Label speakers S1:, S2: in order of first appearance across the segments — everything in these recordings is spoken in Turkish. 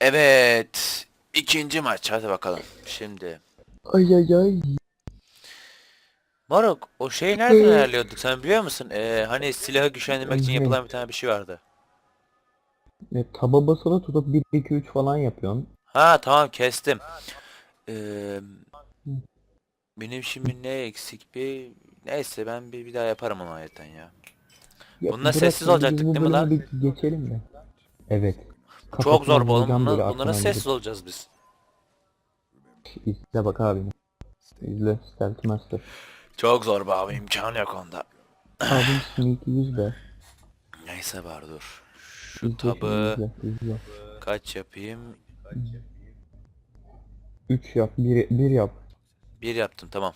S1: Evet. ikinci maç hadi bakalım. Şimdi.
S2: Ay ay ay.
S1: Moruk o şeyi nereden ayarlıyorduk sen biliyor musun? Ee, hani silahı güçlendirmek için yapılan bir tane bir şey vardı.
S2: E, taba basılı tutup 1 2 3 falan yapıyorsun.
S1: Ha tamam kestim. Ee, benim şimdi ne eksik bir neyse ben bir, bir daha yaparım onu ayetten ya.
S2: Ya, bırak
S1: sessiz olacaktık değil mi lan?
S2: Geçelim de. Evet.
S1: Çok zor bu oğlum. Bunlar,
S2: aklına
S1: sessiz olacağız biz.
S2: İzle bak abi. İzle Stealth Master.
S1: Çok zor be abi imkanı yok onda.
S2: Abim Sneak 100 de.
S1: Neyse var dur. Şu
S2: İzle
S1: tabı
S2: izle, izle.
S1: kaç yapayım?
S2: 3 yap, 1 1 yap.
S1: Bir yaptım tamam.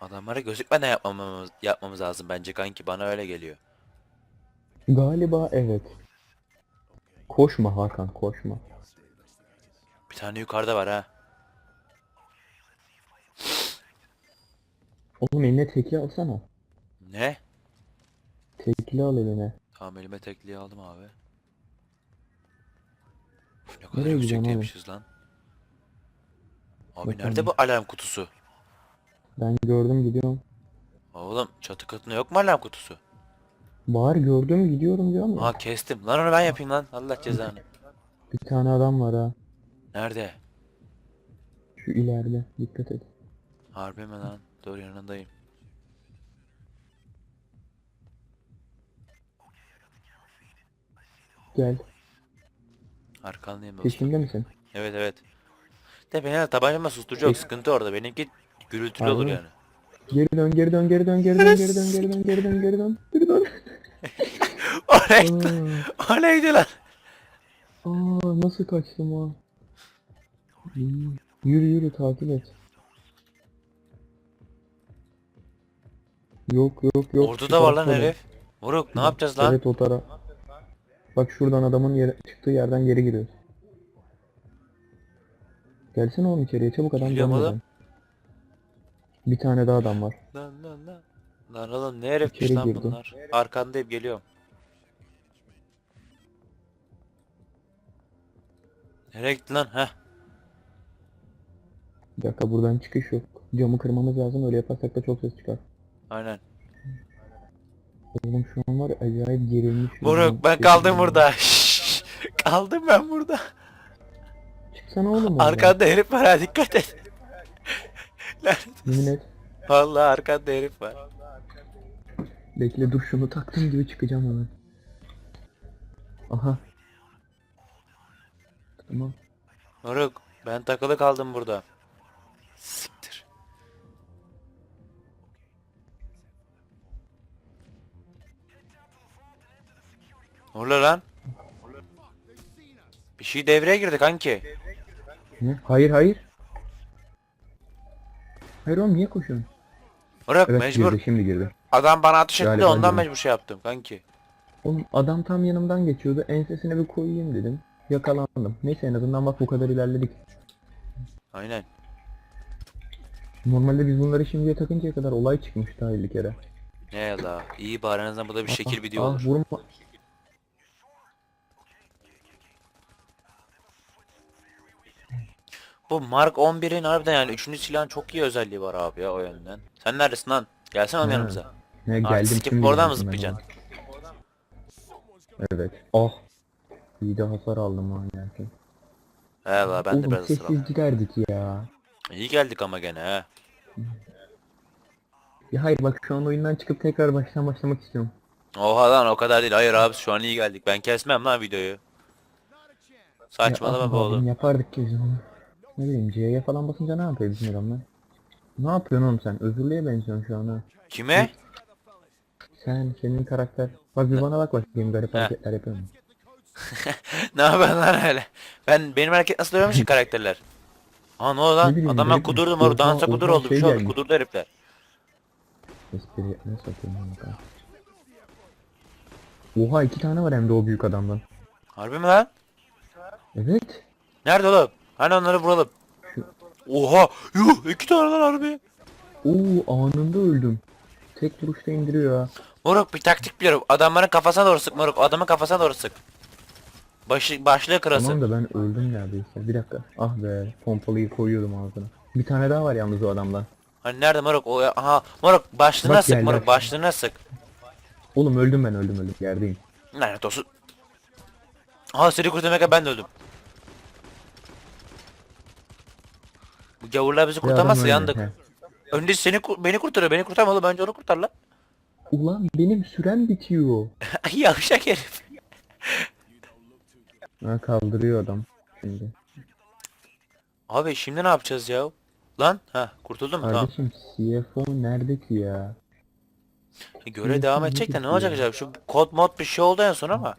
S1: Adamlara gözükmeden yapmamamız, yapmamız lazım bence kanki bana öyle geliyor.
S2: Galiba evet. Koşma Hakan, koşma.
S1: Bir tane yukarıda var ha.
S2: Oğlum eline tekli alsana.
S1: Ne?
S2: Tekli al eline.
S1: Tamam elime tekliği aldım abi. Ne kadar
S2: Nereye
S1: yüksekteymişiz lan. Abi
S2: Bakalım.
S1: nerede bu alarm kutusu?
S2: Ben gördüm gidiyorum.
S1: Oğlum çatı katında yok mu alarm kutusu?
S2: Var gördüm gidiyorum diyorum ya.
S1: Ha kestim. Lan onu ben yapayım lan. Allah cezanı.
S2: Bir tane adam var ha.
S1: Nerede?
S2: Şu ileride. Dikkat et.
S1: Harbi mi lan? Dur yanındayım.
S2: Gel.
S1: Arkandayım dostum.
S2: Peşinde misin?
S1: Evet evet. De beni tabancamla susturacak sıkıntı orada. Benimki gürültülü
S2: Harbi
S1: olur yani.
S2: Geri dön, geri dön, geri dön, geri dön, geri dön, geri dön, geri dön, geri dön, geri dön.
S1: O neydi?
S2: Aa,
S1: O neydi lan?
S2: aa, nasıl kaçtım ha? Yürü yürü takip et. Yok yok yok.
S1: Orada
S2: şu
S1: da var lan herif. Vuruk ne yapacağız lan?
S2: Evet o taraf. Bak şuradan adamın yere, çıktığı yerden geri giriyoruz. Gelsene oğlum içeriye çabuk adam
S1: Geliyorum.
S2: Bir tane daha adam var.
S1: Lan lan lan. Lan oğlum ne herifmiş
S2: İçeri
S1: lan
S2: girdi.
S1: bunlar? Arkandayım geliyorum. Nereye gitti lan? Heh.
S2: Bir dakika buradan çıkış yok. Camı kırmamız lazım öyle yaparsak da çok ses çıkar.
S1: Aynen.
S2: Oğlum şu an var acayip gerilmiş.
S1: Vuruk ben kaldım burada. Şşş, kaldım ben burada.
S2: Çıksana oğlum oradan.
S1: Arkanda herif var ha dikkat et. Lan,
S2: Yemin et.
S1: Vallahi arkanda herif var.
S2: Bekle dur şunu taktım gibi çıkacağım hemen. Aha. Tamam.
S1: Moruk ben takılı kaldım burada. Siktir. Oluyor lan? Bir şey devreye girdi kanki.
S2: Ne? Hayır hayır. Hayır oğlum niye koşuyorsun?
S1: Moruk
S2: Evet
S1: mecbur.
S2: girdi şimdi girdi.
S1: Adam bana ateş etti de
S2: Galiba
S1: ondan
S2: girdi.
S1: mecbur şey yaptım kanki.
S2: Oğlum adam tam yanımdan geçiyordu. Ensesine bir koyayım dedim. Yakalandım. Neyse en azından bak bu kadar ilerledik.
S1: Aynen.
S2: Normalde biz bunları şimdiye takıncaya kadar olay çıkmış daha 50 kere.
S1: Ne ya la. İyi bari en azından bu da bir şekil video olur.
S2: vurma.
S1: Bu Mark 11'in harbiden yani 3. silahın çok iyi özelliği var abi ya o yönden. Sen neredesin lan? Gelsene oğlum yanımıza.
S2: Ne geldim
S1: sikip
S2: şimdi
S1: oradan mı zıplayacaksın?
S2: Evet. Oh. İyi de hasar aldım yani.
S1: He la ben de
S2: Oğlum
S1: biraz
S2: sessiz
S1: ısıralım.
S2: giderdik ya.
S1: İyi geldik ama gene he.
S2: Ya hayır bak şu an oyundan çıkıp tekrar baştan başlamak istiyorum.
S1: Oha lan o kadar değil. Hayır abi şu an iyi geldik. Ben kesmem lan videoyu. Saçmalama
S2: Ya,
S1: be
S2: ah,
S1: oğlum.
S2: Yapardık ki biz onu. Ne bileyim C'ye falan basınca ne yapıyor bizim adamlar? Ne yapıyorsun oğlum sen? Özürlüye benziyorsun şu an ha.
S1: Kime?
S2: Sen, senin karakter. Bak bir bana bak bakayım garip
S1: Heh.
S2: hareketler yapıyor mu?
S1: ne yapıyorsun lan öyle? Ben benim hareket nasıl dövüyormuş ki karakterler? Aa ne oldu
S2: Ne
S1: lan?
S2: bileyim,
S1: Adam ben
S2: garip-
S1: kudurdum orada dansa
S2: Oha,
S1: kudur
S2: oha,
S1: oldu bir
S2: şey
S1: şey oldu
S2: gelmiş.
S1: kudurdu herifler.
S2: Espri ne satayım ben bakalım. Oha iki tane var hem de o büyük adamdan.
S1: Harbi mi lan?
S2: Evet.
S1: Nerede oğlum? Hani onları vuralım. Oha! Yuh! iki tane lan harbi.
S2: Oo anında öldüm. Tek vuruşta indiriyor ha.
S1: Moruk bir taktik biliyorum. Adamların kafasına doğru sık moruk. Adamın kafasına doğru sık. Başı, başlığı kırasın.
S2: Tamam da ben öldüm neredeyse. Bir dakika. Ah be pompalıyı koyuyordum ağzına. Bir tane daha var yalnız o adamdan.
S1: Hani nerede moruk? O aha moruk başlığına
S2: Bak
S1: sık
S2: yerler.
S1: moruk başlığına sık.
S2: Oğlum öldüm ben öldüm öldüm yerdeyim.
S1: Lanet olsun. Aha seni kurtarmaya ben de öldüm. Bu gavurlar bizi
S2: adam
S1: kurtarmazsa yandık.
S2: he.
S1: Önce seni beni kurtarıyor. Beni kurtarma oğlum. Önce onu kurtar lan.
S2: Ulan benim süren bitiyor.
S1: Ay yavşak herif.
S2: Ha kaldırıyor adam. Şimdi.
S1: Abi şimdi ne yapacağız ya? Lan ha kurtuldun mu? Tamam.
S2: Kardeşim CFO nerede ki ya?
S1: Göre devam edecek de ne olacak acaba? Şu kod mod bir şey oldu en son ama.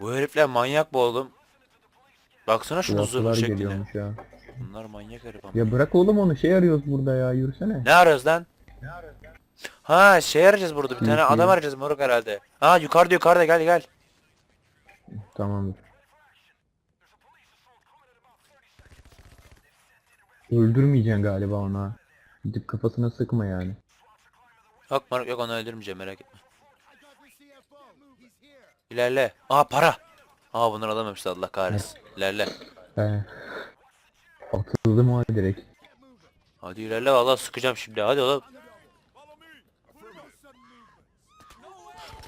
S1: Bu herifler manyak bu oğlum. Baksana zırhlı
S2: Kulaklar
S1: şekline.
S2: geliyormuş ya.
S1: Bunlar manyak herif ama.
S2: Ya bırak oğlum onu şey arıyoruz burada ya yürüsene.
S1: Ne arıyoruz lan? Ha şey arayacağız burada bir tane adam arayacağız moruk herhalde. Ha yukarıda yukarıda gel gel.
S2: Tamamdır. Öldürmeyeceksin galiba ona. Gidip kafasına sıkma yani.
S1: Yok moruk yok onu öldürmeyeceğim merak etme. İlerle. Aa para. Aa bunları alamamışlar Allah kahretsin. İlerle.
S2: He. Atıldım o direkt.
S1: Hadi ilerle valla sıkacağım şimdi hadi oğlum.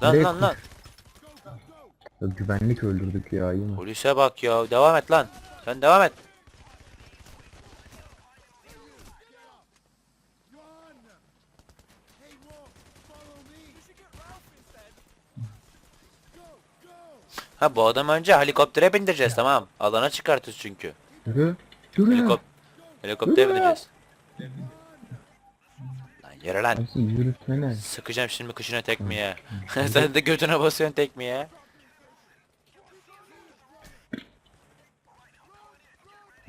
S1: Lan lan lan.
S2: Ya güvenlik öldürdük ya iyi mi?
S1: Polise bak ya devam et lan. Sen devam et. Ha bu adam önce helikoptere bindireceğiz tamam. Alana çıkartırız çünkü.
S2: Yürü. Yürü.
S1: Helikop helikoptere
S2: Yürü.
S1: bindireceğiz. Lan yere lan.
S2: Abi yürüsene.
S1: Sıkacağım şimdi kışına tekmeye. Sen de götüne basıyorsun tekmeye.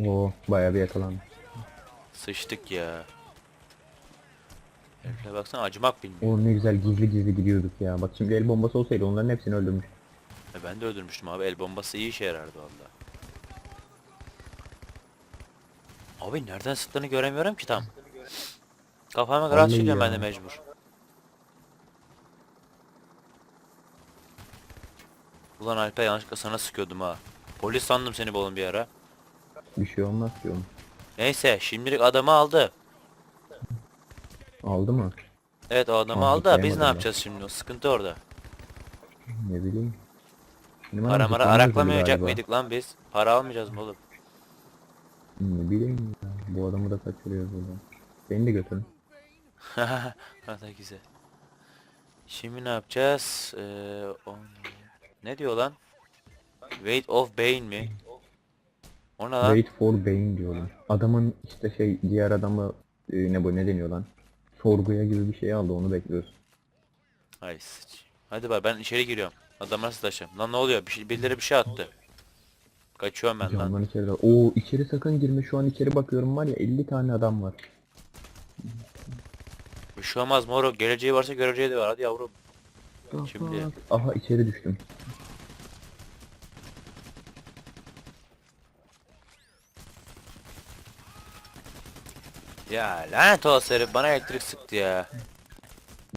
S2: Oo bayağı bir yakalandı.
S1: Sıçtık ya. Herifle baksana acımak bilmiyor.
S2: Oo ne güzel gizli gizli gidiyorduk ya. Bak şimdi el bombası olsaydı onların hepsini öldürmüş.
S1: E ben de öldürmüştüm abi. El bombası iyi işe yarardı valla. Abi nereden sıktığını göremiyorum ki tam. Kafama rahat
S2: Vallahi
S1: çekiyorum ben de mecbur. Ulan Alper yanlışlıkla sana sıkıyordum ha. Polis sandım seni bu oğlum bir ara.
S2: Bir şey olmaz ki oğlum.
S1: Neyse şimdilik adamı aldı.
S2: Aldı mı?
S1: Evet o adamı
S2: Aa,
S1: aldı da biz ne
S2: yıkayamadım ben.
S1: yapacağız şimdi? O sıkıntı orada.
S2: Ne bileyim. Benim
S1: Para mara araklamayacak mıydık lan biz? Para almayacağız mı oğlum?
S2: Ne bileyim ya. Bu adamı da kaçırıyoruz buradan. Beni de götürün.
S1: Hadi güzel. Şimdi ne yapacağız? Ee, on... Ne diyor lan? Weight of Bane mi? O ne lan?
S2: Wait for Bane diyorum. Adamın işte şey diğer adamı e, ne bu ne deniyor lan? Sorguya gibi bir şey aldı onu bekliyoruz.
S1: Ay sıç. Hadi bak ben içeri giriyorum. Adam nasıl taşım? Lan ne oluyor? Bir şey, birileri bir şey attı. Kaçıyorum ben lan.
S2: Camdan içeri. Oo içeri sakın girme şu an içeri bakıyorum var ya 50 tane adam var.
S1: Bir şey olmaz moro. Geleceği varsa göreceği de var. Hadi yavrum. Şimdi-
S2: Aha içeri düştüm.
S1: Ya lanet olası herif bana elektrik sıktı ya.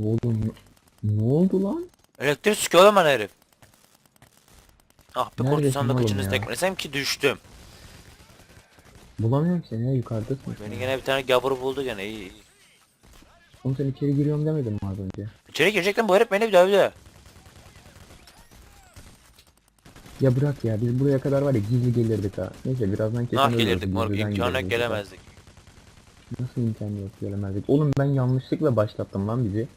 S2: Oğlum ne oldu lan?
S1: Elektrik sıkıyor bana herif. Ah be kurtulsam da kıçınızı tekmelesem ki düştüm.
S2: Bulamıyorum seni ya yukarıdasın.
S1: Beni gene bir tane gavur buldu gene iyi iyi.
S2: Oğlum sen içeri giriyorum demedin mi az önce?
S1: İçeri girecektim bu herif beni bir dövdü.
S2: Ya bırak ya biz buraya kadar var ya gizli gelirdik ha. Neyse birazdan kesin ölürüz,
S1: gelirdik yok
S2: gelirdik.
S1: gelemezdik.
S2: Nasıl imkan yok gelemezdik? Oğlum ben yanlışlıkla başlattım lan bizi.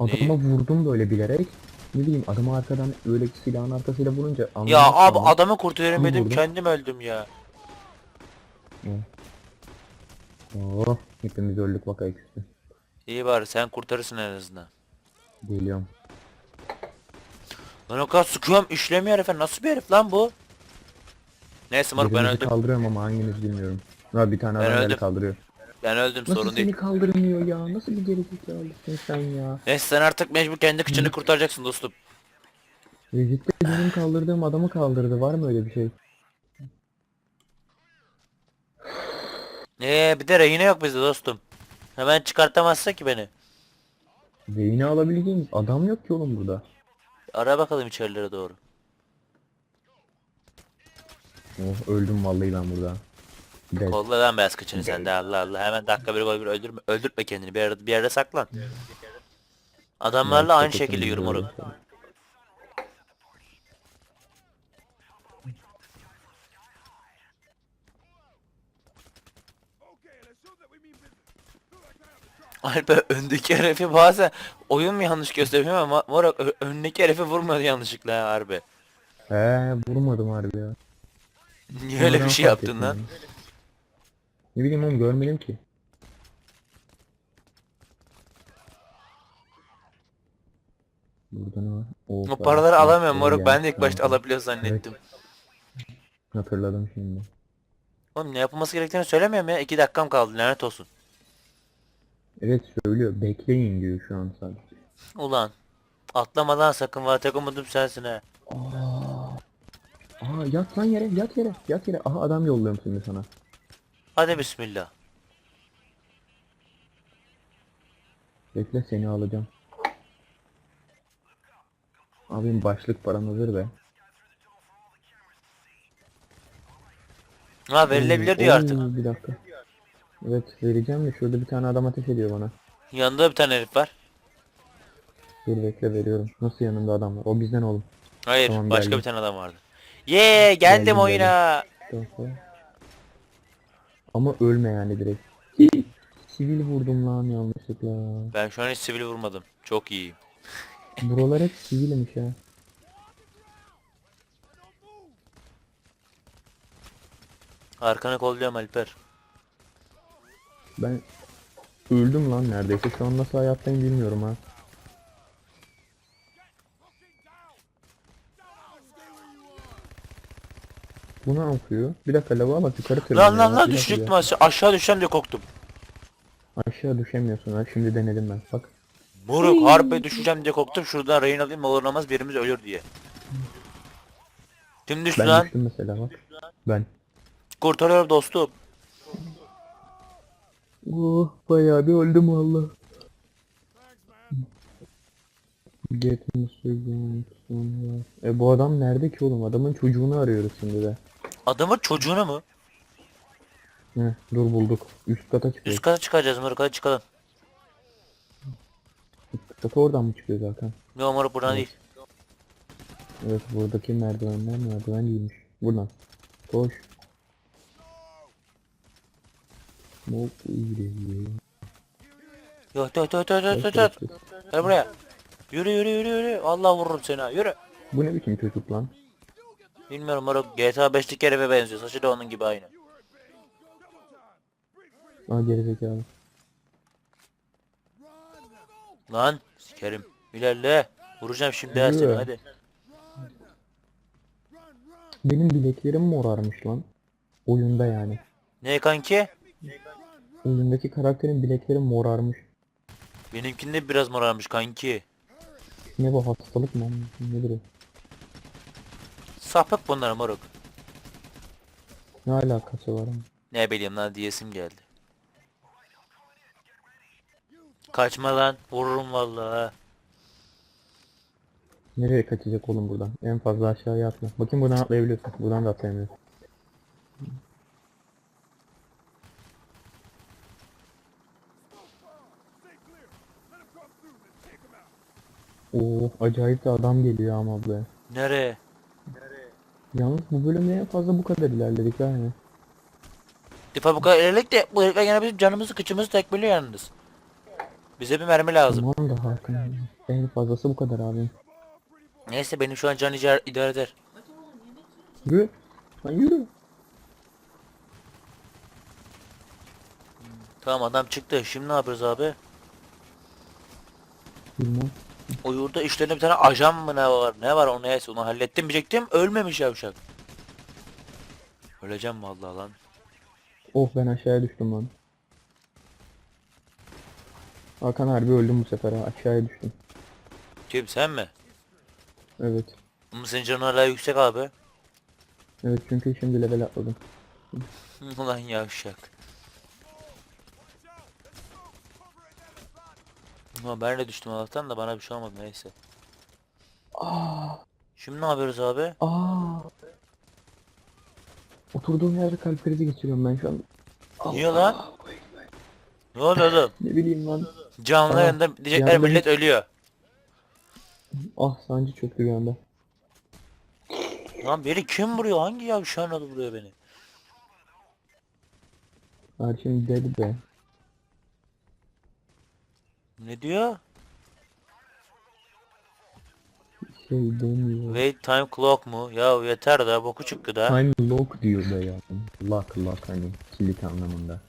S2: Adama vurdum böyle bilerek. Ne bileyim adamı arkadan öyle silahın arkasıyla vurunca
S1: Ya abi
S2: lazım.
S1: adamı kurtaramedim
S2: vurdum.
S1: kendim öldüm ya.
S2: Oh hepimiz öldük bak ayaküstü.
S1: İyi bari sen kurtarırsın en azından.
S2: Geliyorum.
S1: Lan o kadar sıkıyorum işlemiyor herif nasıl bir herif lan bu? Neyse moruk ben
S2: Birinizi
S1: öldüm.
S2: kaldırıyorum ama hanginiz bilmiyorum. Ha bir tane
S1: Ben
S2: adam
S1: öldüm.
S2: kaldırıyor.
S1: Ben öldüm
S2: Nasıl
S1: sorun
S2: seni kaldırmıyor ya? Nasıl bir gerizekalısın sen ya?
S1: Neyse sen artık mecbur kendi kıçını kurtaracaksın dostum.
S2: Vücutta benim kaldırdığım adamı kaldırdı. Var mı öyle bir şey?
S1: Ee bir de rehine yok bizde dostum. Hemen çıkartamazsa ki beni.
S2: Beyni alabileceğimiz adam yok ki oğlum burada.
S1: Ara bakalım içerilere doğru.
S2: Oh öldüm vallahi ben burada. Dead.
S1: Kolla lan beyaz kıçını sen de Allah Allah. Hemen dakika bir gol bir öldürme, öldürtme kendini. Bir yerde, bir yerde saklan. Adamlarla aynı şekilde yürü moruk. Alper öndeki herifi bazen oyun mu yanlış gösteriyor ama moruk ö- öndeki herifi vurmadı yanlışlıkla ya harbi.
S2: He vurmadım harbi ya.
S1: Niye öyle bir şey yaptın lan?
S2: ya. Ne bileyim oğlum görmedim ki. Burada ne var? Oo,
S1: O
S2: para.
S1: paraları alamıyorum moruk. Ben de ilk başta alabiliyor zannettim.
S2: Hatırladım şimdi.
S1: Oğlum ne yapılması gerektiğini söylemiyorum ya. 2 dakikam kaldı lanet olsun.
S2: Evet söylüyor. Bekleyin diyor şu an sadece.
S1: Ulan. Atlama lan sakın var tek umudum sensin.
S2: Aa. Aa yat lan yere yat yere yat yere. Aha adam yolluyorum şimdi sana.
S1: Hadi bismillah.
S2: Bekle seni alacağım. Abim başlık param hazır be.
S1: Ha verilebilir diyor artık.
S2: Bir dakika. Evet vereceğim de şurada bir tane adam ateş ediyor bana.
S1: Yanında bir tane herif var.
S2: Dur bekle veriyorum. Nasıl yanımda adam var? O bizden oğlum.
S1: Hayır
S2: Tamam,
S1: başka
S2: geldim.
S1: bir tane adam vardı. Yee geldim
S2: Geldim,
S1: oyuna.
S2: Dakika. Ama ölme yani direkt. Sivil vurdum lan yanlışlıkla.
S1: Ben şu an hiç sivil vurmadım. Çok iyiyim.
S2: Buralar hep sivilmiş ya.
S1: Arkanı kolluyorum Alper.
S2: Ben öldüm lan neredeyse. Şu an nasıl hayattayım bilmiyorum ha. Bu ne yapıyor? Bir dakika lava bak yukarı tırmanıyor.
S1: Lan lan lan düşecektim
S2: ya.
S1: aşağı, düşeceğim diye korktum.
S2: Aşağı düşemiyorsun ha. Şimdi denedim ben. Bak.
S1: Moruk harpe düşeceğim diye korktum. Şuradan rehin alayım olur olmaz birimiz ölür diye. Kim düştü
S2: Ben
S1: lan?
S2: düştüm mesela bak. Ben.
S1: Kurtarıyorum dostum.
S2: Oh bayağı bir öldüm valla. Get Musugun sonra. E bu adam nerede ki oğlum? Adamın çocuğunu arıyoruz şimdi de.
S1: Adamın çocuğunu mu?
S2: Heh, dur bulduk. Üst kata çıkıyor.
S1: Üst kata çıkacağız moruk hadi çıkalım.
S2: Üst kata oradan mı çıkıyor zaten?
S1: Yok moruk buradan
S2: Evet.
S1: değil.
S2: Evet buradaki merdivenler merdiven değilmiş. Buradan. Koş.
S1: Yok yok yok yok yok yok yok. Gel buraya. Yürü yürü yürü yürü. Allah vururum seni ha yürü.
S2: Bu ne biçim çocuk lan?
S1: Bilmiyorum moruk GTA 5'lik herife benziyor. Saçı da onun gibi aynı.
S2: Aa gerizekalı.
S1: Lan sikerim. İlerle. Vuracağım şimdi ha seni
S2: Yürü.
S1: hadi.
S2: Benim bileklerim morarmış lan. Oyunda yani.
S1: Ne kanki?
S2: Oyundaki karakterin bilekleri morarmış.
S1: Benimkinde biraz morarmış kanki.
S2: Ne bu hastalık mı? Nedir o?
S1: Sapık bunlar moruk.
S2: Ne alakası var ama?
S1: Ne bileyim lan diyesim geldi. Kaçma lan. Vururum vallahi. ha.
S2: Nereye kaçacak oğlum buradan? En fazla aşağıya atla. Bakayım buradan atlayabiliyorsun. Buradan da atlayamıyorsun. Oo, acayip de adam geliyor ama abla.
S1: Nereye?
S2: Yalnız bu bölümde en fazla bu kadar ilerledik yani.
S1: Defa bu kadar ilerledik de bu herifler gene bizim canımızı kıçımızı tekmeliyor yalnız. Bize bir mermi lazım.
S2: Tamam da Hakan. En fazlası bu kadar abi.
S1: Neyse benim şu an can icar- idare eder.
S2: Yürü. Lan yürü.
S1: Tamam adam çıktı. Şimdi ne yapıyoruz abi?
S2: Bilmem.
S1: O yurda işlerinde bir tane ajan mı ne var? Ne var onu neyse onu hallettim diyecektim. Ölmemiş yavşak. Öleceğim vallahi lan.
S2: Oh ben aşağıya düştüm lan. Hakan harbi öldüm bu sefer ha. Aşağıya düştüm.
S1: Kim sen mi?
S2: Evet.
S1: Ama senin canın hala yüksek abi.
S2: Evet çünkü şimdi level atladım.
S1: Ulan yavşak. Ama ben de düştüm Allah'tan da bana bir şey olmadı neyse.
S2: Aa,
S1: Şimdi ne yapıyoruz abi?
S2: aa. Oturduğum yerde kalp krizi geçiriyorum ben şu an.
S1: Niye lan? Ne oldu oğlum?
S2: Ne bileyim lan.
S1: Canlı
S2: Aa,
S1: yanında diyecekler
S2: yardım
S1: millet ölüyor.
S2: Ah sancı çöktü bir anda.
S1: Lan beni kim vuruyor? Hangi yavşağın adı vuruyor beni?
S2: Her şey dedi be.
S1: Ne diyor?
S2: Şey demiyor.
S1: Wait time clock mu? Ya yeter da boku çıktı da.
S2: Time lock diyor be ya. Lock lock hani kilit anlamında.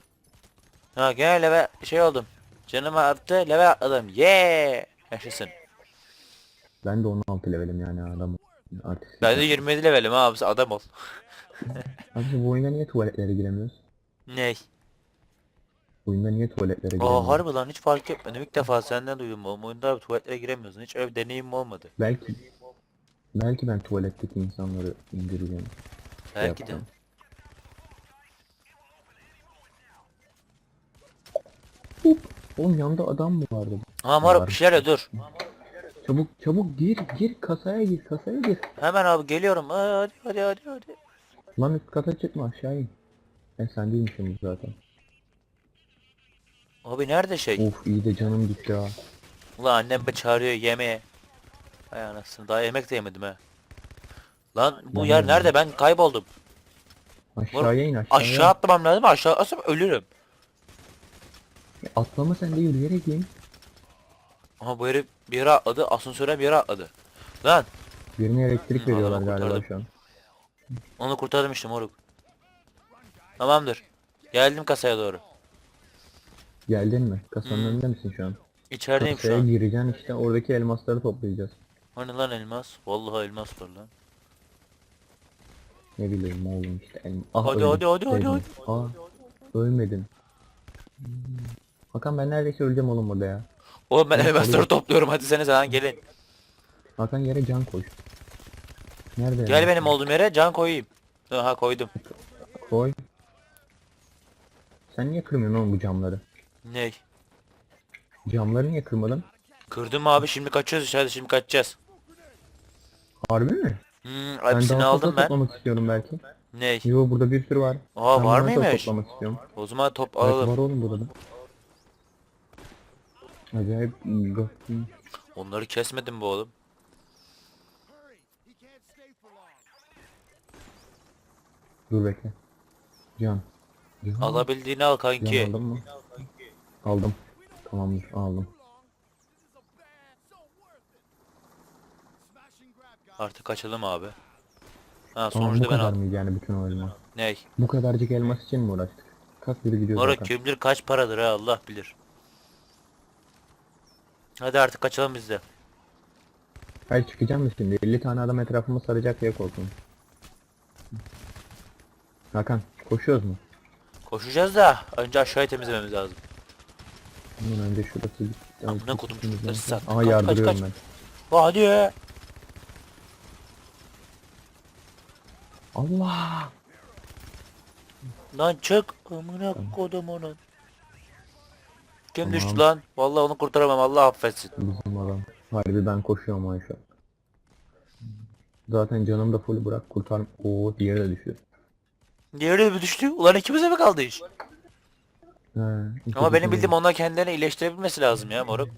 S1: Ha gene leve şey oldum. Canım arttı leve atladım. Yeah! Yaşasın.
S2: Ben de 16 levelim yani adam. Artist.
S1: Ben de 27 levelim abi adam ol.
S2: Abi bu oyunda niye tuvaletlere giremiyoruz?
S1: Ney?
S2: Oyunda niye tuvaletlere giremiyoruz?
S1: Aa harbi lan hiç fark etmedim. İlk defa senden duydum oğlum. Oyunda abi tuvaletlere giremiyorsun. Hiç öyle deneyimim olmadı.
S2: Belki belki ben tuvaletteki insanları indireceğim. şey
S1: Belki de.
S2: yapacağım. Hop. Oğlum yanında adam mı vardı?
S1: Ha
S2: Var.
S1: bir şeyler dur.
S2: Çabuk çabuk gir gir kasaya gir kasaya gir.
S1: Hemen abi geliyorum. Aa, Hadi hadi hadi hadi.
S2: Lan üst kata çıkma aşağı in. Ben sen değilmişim zaten.
S1: Abi nerede şey?
S2: Of iyi de canım gitti ha.
S1: Ulan annem be çağırıyor yemeğe. Hay anasını daha yemek de yemedim ha. Lan bu
S2: Ben
S1: yer
S2: de
S1: nerede ben kayboldum.
S2: Aşağıya in aşağıya.
S1: Aşağı atlamam lazım aşağı atlasam ölürüm.
S2: Atlama sen de yürüyerek in.
S1: Ama bu herif bir yere atladı asansöre bir yere atladı. Lan
S2: Birine elektrik
S1: Hı,
S2: veriyorlar
S1: adamı
S2: galiba
S1: kurtardım.
S2: şu an.
S1: onu kurtardım işte moruk. Tamamdır. Geldim kasaya doğru.
S2: Geldin mi? Kasanın
S1: Hmm.
S2: önünde misin şu an?
S1: İçerideyim şu
S2: Kasaya
S1: an.
S2: gireceksin işte oradaki elmasları toplayacağız.
S1: Hani lan elmas? Vallahi elmas var lan.
S2: Ne bileyim oğlum işte elma. Ah,
S1: Hadi, hadi, hadi, hadi,
S2: Değdim. Aa, ölmedim. Hmm. Hakan ben neredeyse öleceğim oğlum burada ya.
S1: Oğlum ben elmasları topluyorum hadi sene sen gelin.
S2: Hakan yere can koy. Nerede?
S1: Gel
S2: ya?
S1: benim olduğum yere can koyayım. Aha koydum.
S2: Koy. Sen niye kırmıyorsun oğlum bu camları?
S1: Ney?
S2: Camları niye kırmadın?
S1: Kırdım abi şimdi kaçıyoruz işte hadi şimdi kaçacağız.
S2: Harbi mi?
S1: Hmm, hepsini
S2: daha
S1: aldım
S2: fazla
S1: ben.
S2: toplamak istiyorum belki.
S1: Ney?
S2: Yo burada bir sürü var.
S1: Aa var
S2: bunları da
S1: mıymış?
S2: toplamak istiyorum.
S1: O zaman top
S2: Evet
S1: alalım.
S2: var oğlum burada da. Acayip gaf-
S1: Onları kesmedim bu oğlum.
S2: Dur bekle. Can. Can.
S1: Alabildiğini al
S2: Can
S1: kanki.
S2: aldın mı? Aldım. Tamamdır aldım.
S1: Artık kaçalım abi. Ha
S2: Tamam bu
S1: sonuçta ben
S2: kadar
S1: aldım.
S2: mıydı yani bütün o elma?
S1: Ney?
S2: Bu kadarcık elmas için mi uğraştık? Kalk biri gidiyor
S1: Moruk
S2: zaten.
S1: kim bilir kaç paradır ha Allah bilir. Hadi artık kaçalım biz de.
S2: Hayır çıkacağım mı şimdi? 50 tane adam etrafıma saracak diye korktum. Hakan koşuyoruz mu?
S1: Koşacağız da önce aşağıyı temizlememiz lazım.
S2: Ondan önce şurası bir...
S1: Amına kodum çocukları sat.
S2: Aha
S1: Kaç,
S2: yardırıyorum
S1: kaç,
S2: ben.
S1: Hadi.
S2: Allah!
S1: Lan çık. Amına kodum onun. Kim
S2: Tamam.
S1: düştü lan? Vallahi onu kurtaramam Allah affetsin.
S2: Bizim adam. Harbi ben koşuyorum Ayşe. Zaten canım da full bırak kurtar. Oo diğeri de düşüyor.
S1: Diğeri de mi düştü? Ulan ikimize mi kaldı iş?
S2: İki
S1: Ama benim bildiğim onlar kendilerini iyileştirebilmesi lazım ya moruk.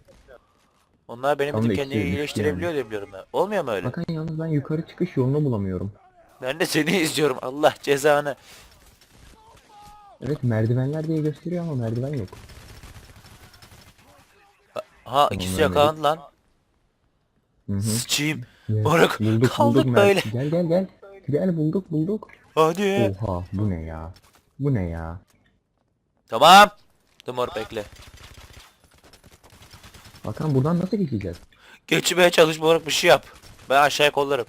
S1: Onlar benim
S2: Tam da
S1: bildiğim kendini
S2: düştü
S1: iyileştirebiliyor diye biliyorum ben. Olmuyor mu öyle?
S2: Hakan yalnız ben yukarı çıkış yolunu bulamıyorum.
S1: Ben de seni izliyorum. Allah cezanı.
S2: Evet merdivenler diye gösteriyor ama merdiven yok.
S1: Ha ikisi
S2: de-
S1: yakalandı lan.
S2: Hı hı.
S1: Sıçayım.
S2: Evet,
S1: Moruk, kaldık
S2: mer-
S1: böyle.
S2: Gel gel gel. Gel bulduk bulduk.
S1: Hadi.
S2: Oha bu ne ya? Bu ne ya?
S1: Tamam. Dur bekle.
S2: Hakan buradan nasıl geçeceğiz?
S1: Geçmeye çalış moruk bir şey yap. Ben aşağıya kollarım.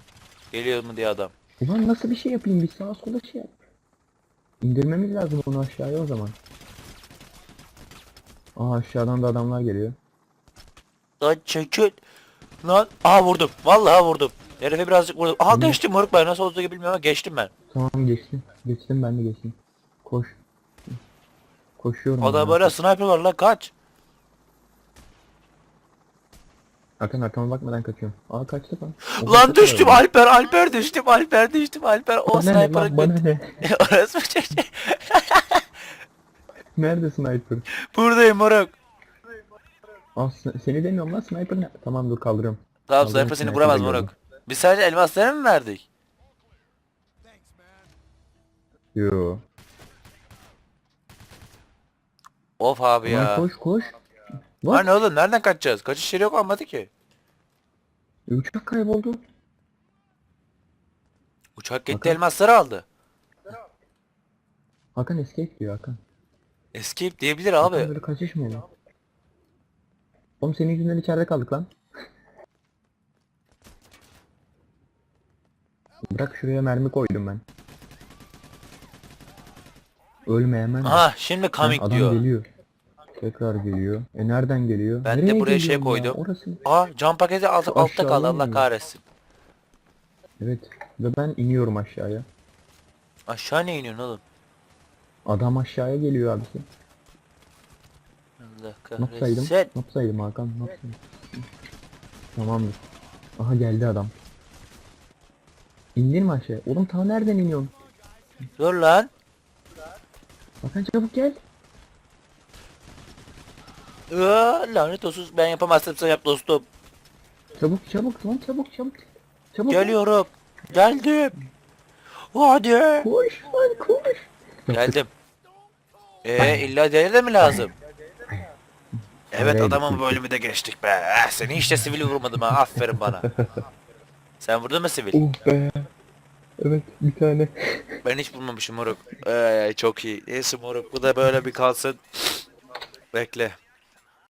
S1: Geliyor mu diye adam.
S2: Ulan nasıl bir şey yapayım? Bir sağa sola şey yap. İndirmemiz lazım onu aşağıya o zaman. Aa aşağıdan da adamlar geliyor.
S1: Lan çekil. Lan. Aha vurdum. Vallahi vurdum. Herife birazcık vurdum. Aha geçtim moruk ben nasıl olduğu gibi bilmiyorum ama geçtim ben.
S2: Tamam geçtim. Geçtim ben de geçtim. Koş. Koşuyorum. Ben.
S1: böyle sniper var lan kaç.
S2: Hakan arkama bakmadan kaçıyorum. Aa kaçtı lan.
S1: Lan düştüm. Alper Alper düştüm Alper düştüm Alper o
S2: Bana ne
S1: sniper'ı
S2: lan bana ne?
S1: Orası mı çocuğu?
S2: Nerede sniper?
S1: Buradayım moruk.
S2: Aa s- seni demiyorum lan sniper ne? Tamam dur kaldırıyorum.
S1: Tamam
S2: Kaldırın
S1: sniper seni
S2: sniper'ı
S1: vuramaz
S2: gördüm.
S1: moruk. Biz sadece elmasları mı verdik?
S2: Yo.
S1: Of abi
S2: Ulan
S1: ya.
S2: koş koş.
S1: Lan ne oğlum nereden kaçacağız? Kaçış yeri yok olmadı ki.
S2: Uçak kayboldu.
S1: Uçak gitti
S2: Bakın.
S1: elmasları aldı.
S2: Hakan escape diyor Hakan.
S1: Escape diyebilir
S2: Hakan
S1: abi.
S2: böyle kaçış mı olur? Oğlum senin yüzünden içeride kaldık lan. Bırak şuraya mermi koydum ben. Ölme hemen.
S1: Aha şimdi
S2: Ha,
S1: coming
S2: adam
S1: diyor.
S2: geliyor. Tekrar geliyor. E nereden geliyor?
S1: Ben de
S2: Nereye
S1: buraya şey
S2: geliyor ya?
S1: koydum.
S2: Orası.
S1: Aa cam paketi alt,
S2: Şu
S1: altta kaldı Allah kahretsin.
S2: Evet. Ve ben iniyorum aşağıya.
S1: Aşağı ne iniyorsun oğlum?
S2: Adam aşağıya geliyor abisi.
S1: Allah kahretsin.
S2: Ne yapsaydım Hakan? Ne yapsaydım? Tamamdır. Aha geldi adam. İndin mi aşağıya? Oğlum ta nereden iniyorsun?
S1: Dur lan.
S2: Hakan çabuk gel.
S1: Aa, lanet olsun ben yapamazsam sen yap dostum.
S2: Çabuk çabuk lan çabuk çabuk. Çabuk.
S1: Geliyorum. Geldim. Hadi.
S2: Koş lan koş.
S1: Geldim. Ee illa diğeri de mi lazım? Evet
S2: Oraya
S1: adamın
S2: gittik.
S1: bölümü de geçtik be. Eh, seni işte sivil vurmadım ha. Aferin bana. Sen vurdun mu sivil?
S2: Oh be. Evet bir tane.
S1: Ben hiç vurmamışım moruk. Ee, çok iyi. Neyse moruk bu da böyle bir kalsın. Bekle.